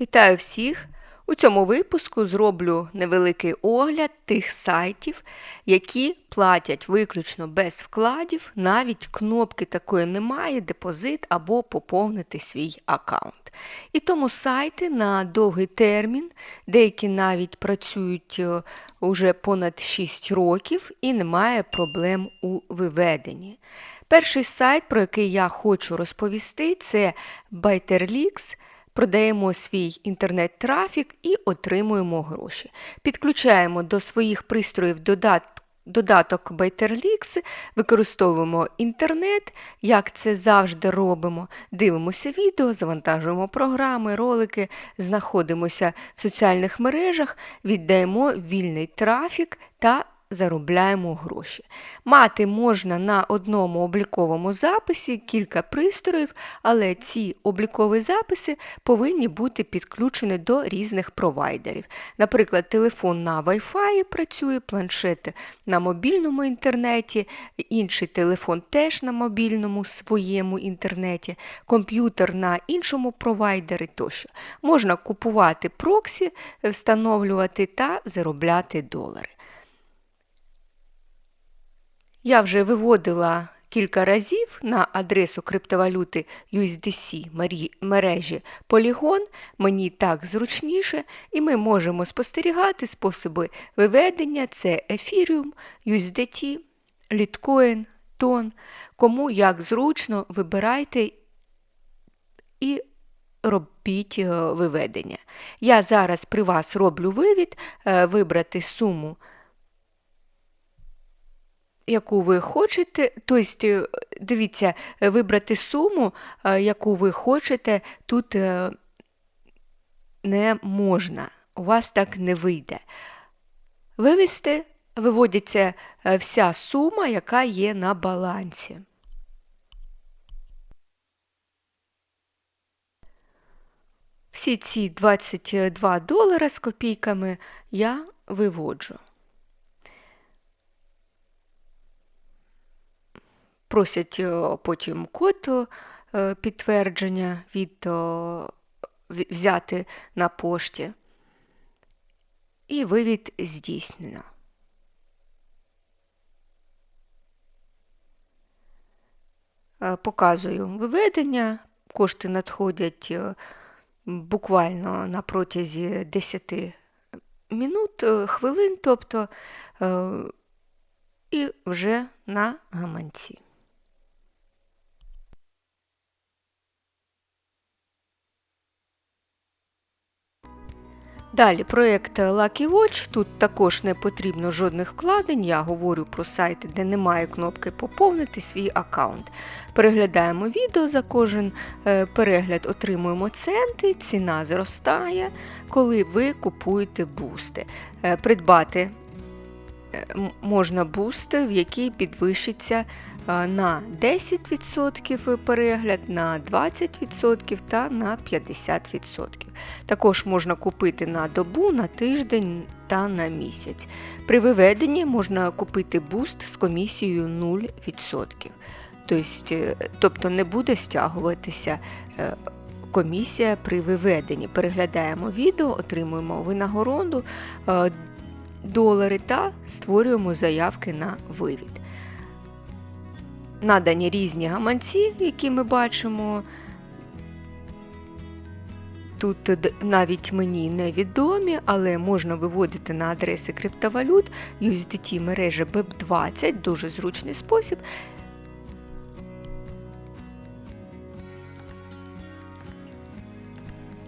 Вітаю всіх! У цьому випуску зроблю невеликий огляд тих сайтів, які платять виключно без вкладів, навіть кнопки такої немає, депозит або поповнити свій аккаунт. І тому сайти на довгий термін, деякі навіть працюють уже понад 6 років і немає проблем у виведенні. Перший сайт, про який я хочу розповісти, це Byterlix – продаємо свій інтернет-трафік і отримуємо гроші. Підключаємо до своїх пристроїв додаток. Додаток Byterlix, використовуємо інтернет, як це завжди робимо. Дивимося відео, завантажуємо програми, ролики, знаходимося в соціальних мережах, віддаємо вільний трафік та заробляємо гроші. Мати можна на одному обліковому записі кілька пристроїв, але ці облікові записи повинні бути підключені до різних провайдерів. Наприклад, телефон на Wi-Fi працює, планшети на мобільному інтернеті, інший телефон теж на мобільному своєму інтернеті, комп'ютер на іншому провайдері тощо. Можна купувати проксі, встановлювати та заробляти долари. Я вже виводила кілька разів на адресу криптовалюти USDC мережі Polygon, мені так зручніше, і ми можемо спостерігати способи виведення: це Ethereum, USDT, Litecoin, Тон. Кому як зручно вибирайте і робіть е, виведення. Я зараз при вас роблю вивід, е, вибрати суму яку ви хочете, тобто, дивіться, вибрати суму, е, яку ви хочете, тут е, не можна, у вас так не вийде. Вивести, виводиться вся сума, яка є на балансі. Всі ці 22 долара з копійками я виводжу. Просять е, потім код е, підтвердження від взяти на пошті. І вивід здійснено. Е, показую виведення, кошти надходять буквально на протязі 10 минут, хвилин, тобто і вже на гаманці. Далі проєкт Lucky Watch. Тут також не потрібно жодних вкладень. Я говорю про сайти, де немає кнопки Поповнити свій аккаунт. Переглядаємо відео за кожен е, перегляд, отримуємо центи, ціна зростає, коли ви купуєте бусти. Е, придбати можна бусти, в який підвищиться на 10% перегляд, на 20% та на 50%. Також можна купити на добу, на тиждень та на місяць. При виведенні можна купити буст з комісією 0%. Тобто, тобто не буде стягуватися е, комісія при виведенні. Переглядаємо відео, отримуємо винагороду, е, долари та створюємо заявки на вивід надані різні гаманці, які ми бачимо. Тут навіть мені невідомі, але можна виводити на адреси криптовалют USDT мережі BEP20, дуже зручний спосіб.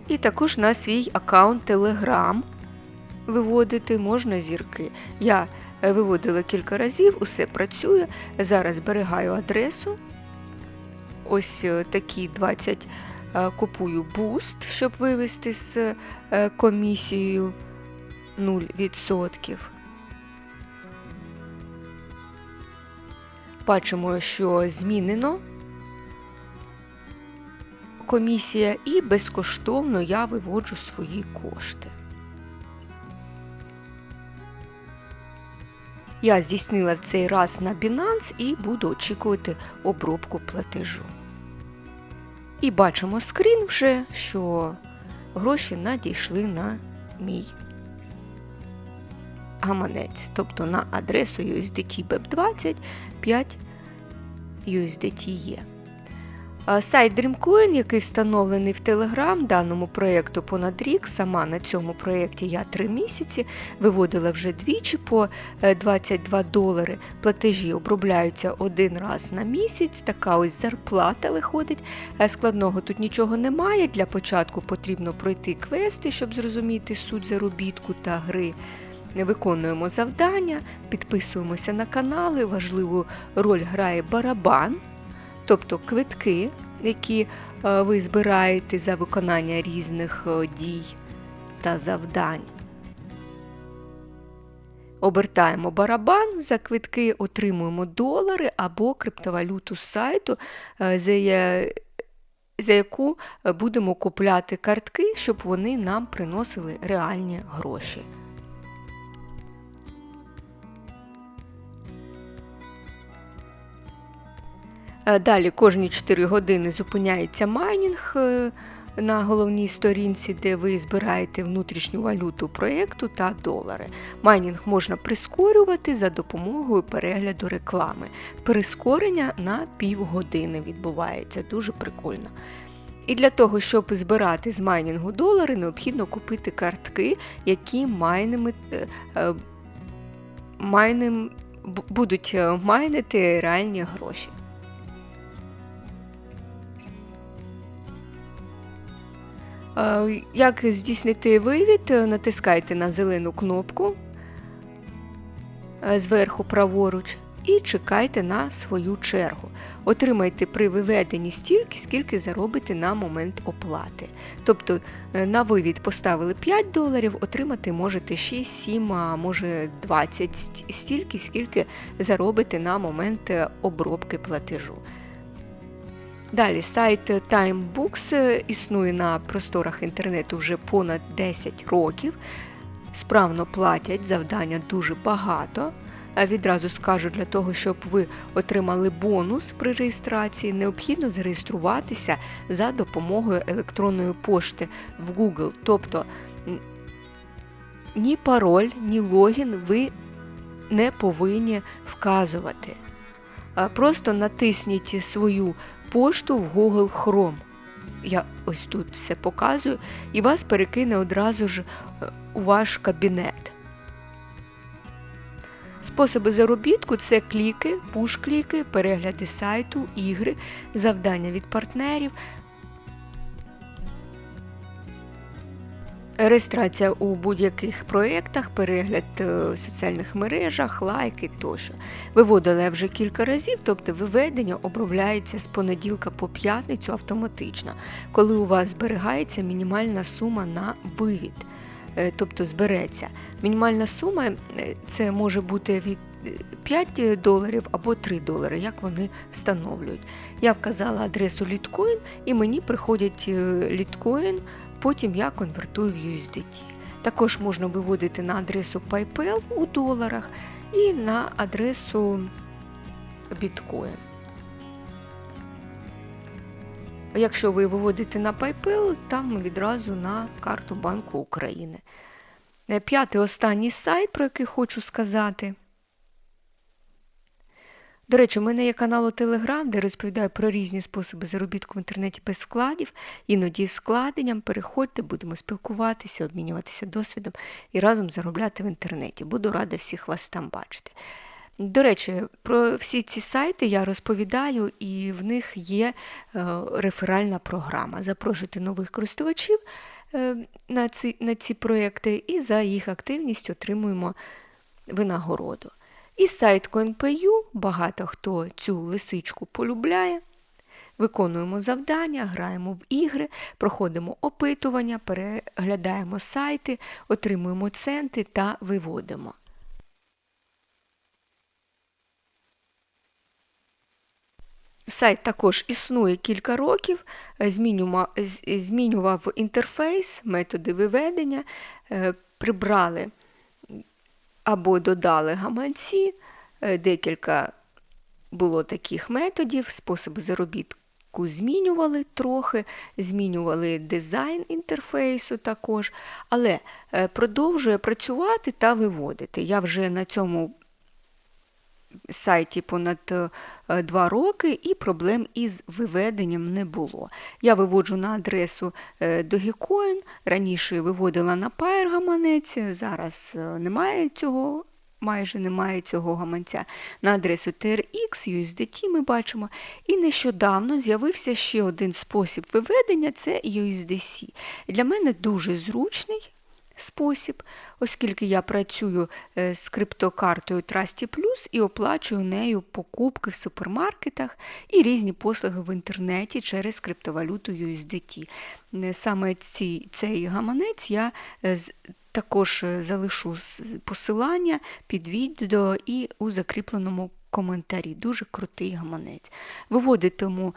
І також на свій аккаунт Telegram виводити можна зірки. Я виводила кілька разів, усе працює. Зараз зберігаю адресу. Ось е, такі 20 е, купую буст, щоб вивести з е, комісією 0%. Бачимо, що змінено комісія, і безкоштовно я виводжу свої кошти. Я здійснила цей раз на Binance і буду очікувати обробку платежу. І бачимо скрін вже, що гроші надійшли на мій гаманець, тобто на адресу USDT BEP20 5 USDT є. Сайт Dreamcoin, який встановлений в Telegram, даному проєкту понад рік. Сама на цьому проєкті я три місяці виводила вже двічі по 22 долари. Платежі обробляються один раз на місяць. Така ось зарплата виходить. Складного тут нічого немає. Для початку потрібно пройти квести, щоб зрозуміти суть заробітку та гри. Виконуємо завдання, підписуємося на канали. Важливу роль грає барабан тобто квитки, які е, ви збираєте за виконання різних е, дій та завдань. Обертаємо барабан за квитки, отримуємо долари або криптовалюту з сайту, е, за яку будемо купляти картки, щоб вони нам приносили реальні гроші. Далі кожні 4 години зупиняється майнінг е, на головній сторінці, де ви збираєте внутрішню валюту проєкту та долари. Майнінг можна прискорювати за допомогою перегляду реклами. Прискорення на півгодини відбувається, дуже прикольно. І для того, щоб збирати з майнінгу долари, необхідно купити картки, які майними, е, майним, будуть майнити реальні гроші. Як здійснити вивід? Натискайте на зелену кнопку е, зверху праворуч і чекайте на свою чергу. Отримайте при виведенні стільки, скільки заробите на момент оплати. Тобто е, на вивід поставили 5 доларів, отримати можете 6, 7, а може 20 стільки, скільки заробите на момент обробки платежу. Далі сайт TimeBooks існує на просторах інтернету вже понад 10 років. Справно платять завдання дуже багато. Відразу скажу, для того, щоб ви отримали бонус при реєстрації, необхідно зареєструватися за допомогою електронної пошти в Google. Тобто ні пароль, ні логін ви не повинні вказувати. Просто натисніть свою пошту в Google Chrome. Я ось тут все показую, і вас перекине одразу ж е, у ваш кабінет. Способи заробітку це кліки, пуш-кліки, перегляди сайту, ігри, завдання від партнерів, Реєстрація у будь-яких проєктах, перегляд е, в соціальних мережах, лайки тощо. Виводила я вже кілька разів, тобто виведення обробляється з понеділка по п'ятницю автоматично, коли у вас зберігається мінімальна сума на вивід. Е, тобто збереться. Мінімальна сума е, це може бути від 5 доларів або 3 долари, як вони встановлюють. Я вказала адресу літкоін і мені приходять літкоін Потім я конвертую в USDT. Також можна виводити на адресу PayPal у доларах і на адресу Bitcoin. Якщо ви виводите на PayPal, там відразу на карту Банку України. П'ятий останній сайт, про який хочу сказати. До речі, у мене є канал у Телеграм, де розповідаю про різні способи заробітку в інтернеті без вкладів, іноді з складенням. Переходьте, будемо спілкуватися, обмінюватися досвідом і разом заробляти в інтернеті. Буду рада всіх вас там бачити. До речі, про всі ці сайти я розповідаю, і в них є е, реферальна програма. Запрошуйте нових користувачів е, на ці, на ці проекти, і за їх активність отримуємо винагороду. І сайт CoinPay, багато хто цю лисичку полюбляє. Виконуємо завдання, граємо в ігри, проходимо опитування, переглядаємо сайти, отримуємо центи та виводимо. Сайт також існує кілька років, змінював інтерфейс, методи виведення, е, прибрали або додали гаманці, е, декілька було таких методів, способи заробітку змінювали трохи, змінювали дизайн інтерфейсу також, але е, продовжує працювати та виводити. Я вже на цьому сайті понад е, два роки і проблем із виведенням не було. Я виводжу на адресу е, Dogecoin, раніше виводила на Pair гаманець, зараз е, немає цього. Майже немає цього гаманця на адресу TRX, USDT ми бачимо. І нещодавно з'явився ще один спосіб виведення це USDC. Для мене дуже зручний спосіб, оскільки я працюю е, з криптокартою Trusty Plus і оплачую нею покупки в супермаркетах і різні послуги в інтернеті через криптовалюту USDT. Е, Саме ці, цей гаманець я е, також залишу посилання під відео і у закріпленому коментарі. Дуже крутий гаманець. Виводитиму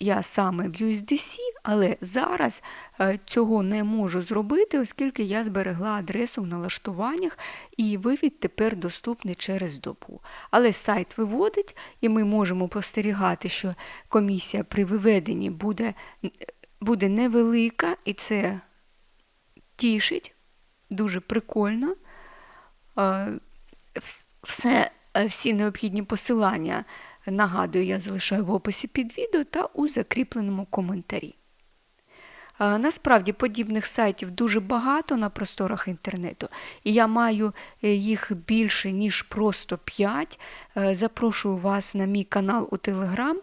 я саме в USDC, але зараз е, цього не можу зробити, оскільки я зберегла адресу в налаштуваннях, і вивід тепер доступний через добу. Але сайт виводить, і ми можемо спостерігати, що комісія при виведенні буде, буде невелика, і це тішить, дуже прикольно. Е, Все, е, всі необхідні посилання, нагадую, я залишаю в описі під відео та у закріпленому коментарі. Е, Насправді подібних сайтів дуже багато на просторах інтернету, і я маю е, їх більше, ніж просто 5. Запрошую вас на мій канал у Телеграм,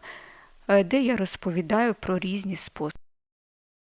е, де я розповідаю про різні способи.